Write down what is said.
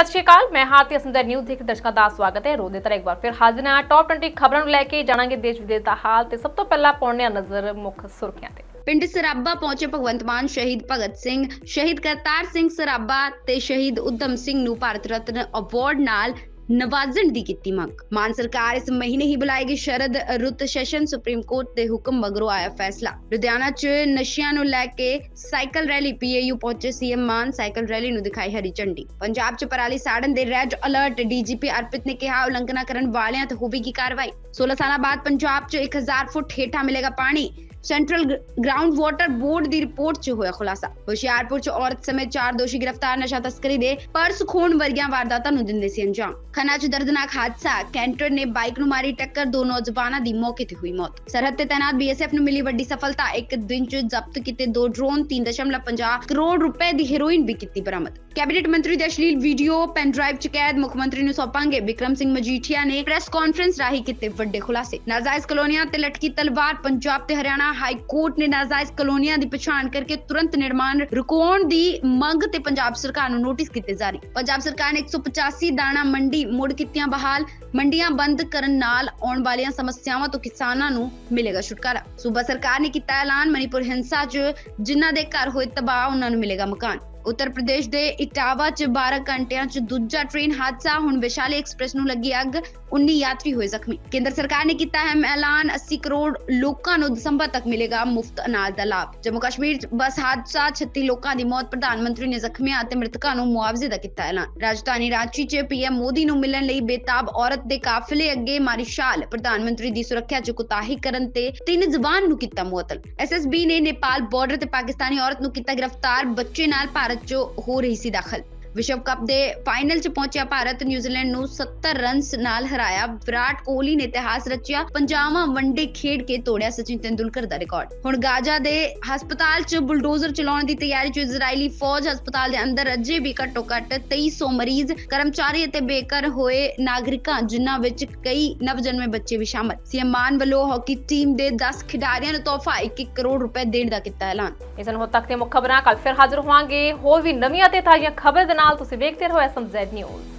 ਸਤਿ ਸ਼੍ਰੀ ਅਕਾਲ, ਮੈਂ ਹਾਰਤੀ ਸੁੰਦਰ ਨਿਊਜ਼ ਦੇਖ ਦਰਸ਼ਕਾਂ ਦਾ ਸਵਾਗਤ ਹੈ। ਰੋਜ਼ ਦੀ ਇੱਕ ਵਾਰ ਫਿਰ ਹਾਜ਼ਰ ਹਾਂ। ਟੌਪ 20 ਖਬਰਾਂ ਨੂੰ ਲੈ ਕੇ ਜਾਣਾਂਗੇ ਦੇਸ਼ ਵਿਦੇਸ਼ ਦਾ ਹਾਲ ਤੇ ਸਭ ਤੋਂ ਪਹਿਲਾਂ ਪਾਉਣੇ ਆ ਨਜ਼ਰ ਮੁੱਖ ਸੁਰਖੀਆਂ ਤੇ। ਪਿੰਡ ਸਰਾਬਾ ਪਹੁੰਚੇ ਭਗਵੰਤ ਮਾਨ, ਸ਼ਹੀਦ ਭਗਤ ਸਿੰਘ, ਸ਼ਹੀਦ ਕਰਤਾਰ ਸਿੰਘ ਸਰਾਬਾ ਤੇ ਸ਼ਹੀਦ ਉਦਮ ਸਿੰਘ ਨੂੰ ਭਾਰਤ ਰਤਨ ਅਵਾਰਡ ਨਾਲ ਨਵਾਜ਼ਣ ਦੀ ਕੀਤੀ ਮੰਗ। ਮਾਨ ਸਰਕਾਰ ਇਸ ਮਹੀਨੇ ਹੀ ਬੁਲਾਏਗੀ ਸ਼ਰਦ ਰੁੱਤ ਸੈਸ਼ਨ ਸੁਪਰੀਮ ਕੋਰਟ ਦੇ ਹੁਕਮ ਮਗਰੋਂ ਆਇਆ ਫੈਸਲਾ। ਲੁਧਿਆਣਾ 'ਚ ਨਸ਼ਿਆਂ ਨੂੰ ਲੈ ਕੇ ਸਾਈਕਲ ਰੈਲੀ ਪੀਏਯੂ ਪਹੁੰਚੇ ਸੀਐਮ ਮਾਨ। ਸਾਈਕਲ ਰੈਲੀ ਨੂੰ ਦਿਖਾਈ ਹਰੀ ਝੰਡੀ। ਪੰਜਾਬ 'ਚ ਪਰਾਲੀ ਸਾੜਨ ਦੇ ਰੈੱਡ ਅਲਰਟ, ਡੀਜੀਪੀ ਅਰਪਿਤ ਨੇ ਕਿਹਾ, ਉਲੰਘਣਾ ਕਰਨ ਵਾਲਿਆਂ ਤੇ ਹੋਵੇਗੀ ਕਾਰਵਾਈ। 16 ਸਾਲਾਂ ਬਾਅਦ ਪੰਜਾਬ 'ਚ 1000 ਫੁੱਟ ਹੇਠਾਂ ਮਿਲੇਗਾ ਪਾਣੀ। ਸੈਂਟਰਲ ਗਰਾਊਂਡ ਵਾਟਰ ਬੋਰਡ ਦੀ ਰਿਪੋਰਟ 'ਚ ਹੋਇਆ ਖੁਲਾਸਾ। ਹੁਸ਼ਿਆਰਪੁਰ 'ਚ ਔਰਤ ਸਮੇਤ ਚਾਰ ਦੋਸ਼ੀ ਗ੍ਰਿਫਤਾਰ ਨਸ਼ਾ ਤਸਕਰੀ ਦੇ ਪਰਸ ਖੋਣ ਵਰਗੀਆਂ ਵਾਰਦਾਤਾਂ ਨੂੰ ਦਿੰਦੇ ਸੀ ਅੰਜਾਮ। ਖੰਨਾ 'ਚ ਦਰਦਨਾਕ ਹਾਦਸਾ, ਕੈਂਟਰ ਨੇ ਬਾਈਕ ਨੂੰ ਮਾਰੀ ਟੱਕਰ, ਦੋ ਨੌਜਵਾਨਾਂ ਦੀ ਮੌਕੇ ਤੇ ਹੋਈ ਮੌਤ। ਸਰਹੱਦ ਤੇ ਤੈਨਾਤ ਬੀਐਸਐਫ ਨੂੰ ਮਿਲੀ ਵੱਡੀ ਸਫਲਤਾ, ਇੱਕ ਦਿਨ 'ਚ ਜ਼ਬਤ ਕੀਤੇ ਦੋ ਡਰੋਨ 3.50 ਕਰੋੜ ਰੁਪਏ ਦੀ ਹੈਰੋਇਨ ਵੀ ਕੀਤੀ ਬਰਾਮਦ। ਕੈਬਨਿਟ ਮੰਤਰੀ ਦੇ ਅਸ਼ਲੀਲ ਵੀਡੀਓ ਪੈਨ ਡਰਾਈਵ 'ਚ ਕੈਦ, ਮੁੱਖ ਮੰਤਰੀ ਨੂੰ ਸੌਂਪਾਂਗੇ ਵਿਕਰਮ ਸਿੰਘ ਮਜੀਠੀਆ ਨੇ ਪ੍ਰੈਸ ਕਾਨਫਰੰਸ ਰਾਹੀਂ ਕੀਤੇ ਵੱਡੇ ਖੁਲਾਸੇ। ਨਾਜਾਇਜ਼ ਕਲੋਨੀਆਂ ਤੇ ਲਟਕੀ ਤਲਵਾਰ, ਪੰਜਾਬ ਤੇ ਹਰਿਆਣਾ ਹਾਈ ਕੋਰਟ ਨੇ ਨਾਜਾਇਜ਼ ਕਲੋਨੀਆਂ ਦੀ ਪਛਾਣ ਕਰਕੇ ਤੁਰੰਤ ਨਿਰਮਾਣ, ਰੁਕਵਾਉਣ ਦੀ ਮੰਗ ਤੇ ਪੰਜਾਬ ਸਰਕਾਰ ਨੂੰ ਨੋਟਿਸ ਕੀਤੇ ਜਾਰੀ। ਪੰਜਾਬ ਸਰਕਾਰ ਨੇ 185 ਦਾਣਾ ਮੰਡੀ ਮੁੜ ਕੀਤੀਆਂ ਬਹਾਲ। ਮੰਡੀਆਂ ਬੰਦ ਕਰਨ ਨਾਲ ਆਉਣ ਵਾਲੀਆਂ ਸਮੱਸਿਆਵਾਂ ਤੋਂ ਕਿਸਾਨਾਂ ਨੂੰ ਮਿਲੇਗਾ ਛੁਟਕਾਰਾ। ਸੂਬਾ ਸਰਕਾਰ ਨੇ ਕੀਤਾ ਐਲਾਨ, ਮਨੀਪੁਰ ਹਿੰਸਾ 'ਚ ਜਿਨ੍ਹਾਂ ਦੇ ਘਰ ਹੋਏ ਤਬਾਹ, ਉਹਨਾਂ ਨੂੰ ਮਿਲੇਗਾ ਮਕਾਨ। ਉੱਤਰ ਪ੍ਰਦੇਸ਼ ਦੇ ਇਟਾਵਾ 'ਚ 12 ਘੰਟਿਆਂ 'ਚ ਦੂਜਾ ਟ੍ਰੇਨ ਹਾਦਸਾ। ਹੁਣ ਵਿਸ਼ਾਲੀ ਐਕਸਪ੍ਰੈਸ ਨੂੰ ਲੱਗੀ ਅੱਗ 19 ਯਾਤਰੀ ਹੋਏ ਜ਼ਖਮੀ। ਕੇਂਦਰ ਸਰਕਾਰ ਨੇ ਕੀਤਾ ਹੈ ਐਲਾਨ 80 ਕਰੋੜ ਲੋਕਾਂ ਨੂੰ ਦਸੰਬਰ ਤੱਕ ਮਿਲੇਗਾ ਮੁਫਤ ਅਨਾਜ ਦਾ ਲਾਭ। ਜੰਮੂ ਕਸ਼ਮੀਰ 'ਚ ਬੱਸ ਹਾਦਸਾ 36 ਲੋਕਾਂ ਦੀ ਮੌਤ, ਪ੍ਰਧਾਨ ਮੰਤਰੀ ਨੇ ਜ਼ਖਮੀਆਂ ਅਤੇ ਮ੍ਰਿਤਕਾਂ ਨੂੰ ਮੁਆਵਜ਼ੇ ਦਾ ਕੀਤਾ ਐਲਾਨ। ਰਾਜਧਾਨੀ ਰਾਂਚੀ 'ਚ ਪੀਐਮ ਮੋਦੀ ਨੂੰ ਮਿਲਣ ਲਈ ਬੇਤਾਬ ਔਰਤ ਦੇ ਕਾਫਲੇ ਅੱਗੇ ਮਾਰੀ ਛਾਲ। ਪ੍ਰਧਾਨ ਮੰਤਰੀ ਦੀ ਸੁਰੱਖਿਆ 'ਚ ਕੁਤਾਹੀ ਕਰਨ ਤੇ ਤਿੰਨ ਜਵਾਨ ਨੂੰ ਕੀਤਾ ਮੁਅੱਤਲ। ਐਸਐਸਬੀ ਨੇ ਨੇਪਾਲ ਬਾਰਡਰ ਤੇ ਪਾਕਿਸਤਾਨੀ ਔਰਤ ਨੂੰ ਕੀਤਾ ਗ੍ਰਿਫਤਾਰ। ਬੱਚੇ ਨਾਲ ਭਾਰਤ 'ਚ ਹੋ ਰਹੀ ਸੀ ਦਾਖਲ ਵਿਸ਼ਵ ਕੱਪ ਦੇ ਫਾਈਨਲ 'ਚ ਪਹੁੰਚਿਆ ਭਾਰਤ, ਨਿਊਜ਼ੀਲੈਂਡ ਨੂੰ 70 ਰਨਸ ਨਾਲ ਹਰਾਇਆ। ਵਿਰਾਟ ਕੋਹਲੀ ਨੇ ਇਤਿਹਾਸ ਰਚਿਆ, ਪੰਜਾਵਾਂ ਵਨਡੇ ਖੇਡ ਕੇ ਤੋੜਿਆ ਸਚਿਨ ਤੇਂਦੁਲਕਰ ਦਾ ਰਿਕਾਰਡ। ਹੁਣ ਗਾਜ਼ਾ ਦੇ ਹਸਪਤਾਲ 'ਚ ਬੁਲਡੋਜ਼ਰ ਚਲਾਉਣ ਦੀ ਤਿਆਰੀ 'ਚ ਇਜ਼ਰਾਈਲੀ ਫੌਜ ਹਸਪਤਾਲ ਦੇ ਅੰਦਰ ਅਜੇ ਵੀ ਘੱਟੋ ਘੱਟ 2300 ਮਰੀਜ਼, ਕਰਮਚਾਰੀ ਅਤੇ ਬੇਘਰ ਹੋਏ ਨਾਗਰਿਕਾਂ, ਜਿਨ੍ਹਾਂ ਵਿੱਚ ਕਈ ਨਵਜਨਮੇ ਬੱਚੇ ਵੀ ਸ਼ਾਮਲ। ਸੀਐਮ ਮਾਨ ਵੱਲੋਂ ਹਾਕੀ ਟੀਮ ਦੇ 10 ਖਿਡਾਰੀਆਂ ਨੂੰ ਤੋਹਫਾ 1 ਕਰੋੜ ਰੁਪਏ ਦੇਣ ਦਾ ਕੀਤਾ ਐਲਾਨ। ਇਸ ਨੂੰ ਤੱਕ ਤੇ ਮੁੱਖ ਖਬਰਾਂ ਕੱਲ ਫਿਰ ਹਾਜ਼ਰ ਹੋਵਾਂਗੇ। ਹੋਰ ਵੀ ਨਵੀਆਂ ਤੇ ਤਾਜ਼ੀਆਂ ਖਬਰਾਂ ਨਾਲ ਤੁਸੀਂ ਵੇਖਦੇ ਰਹੋ ਐਸਐਮਜ਼ੈਡ ਨਿਊਜ਼।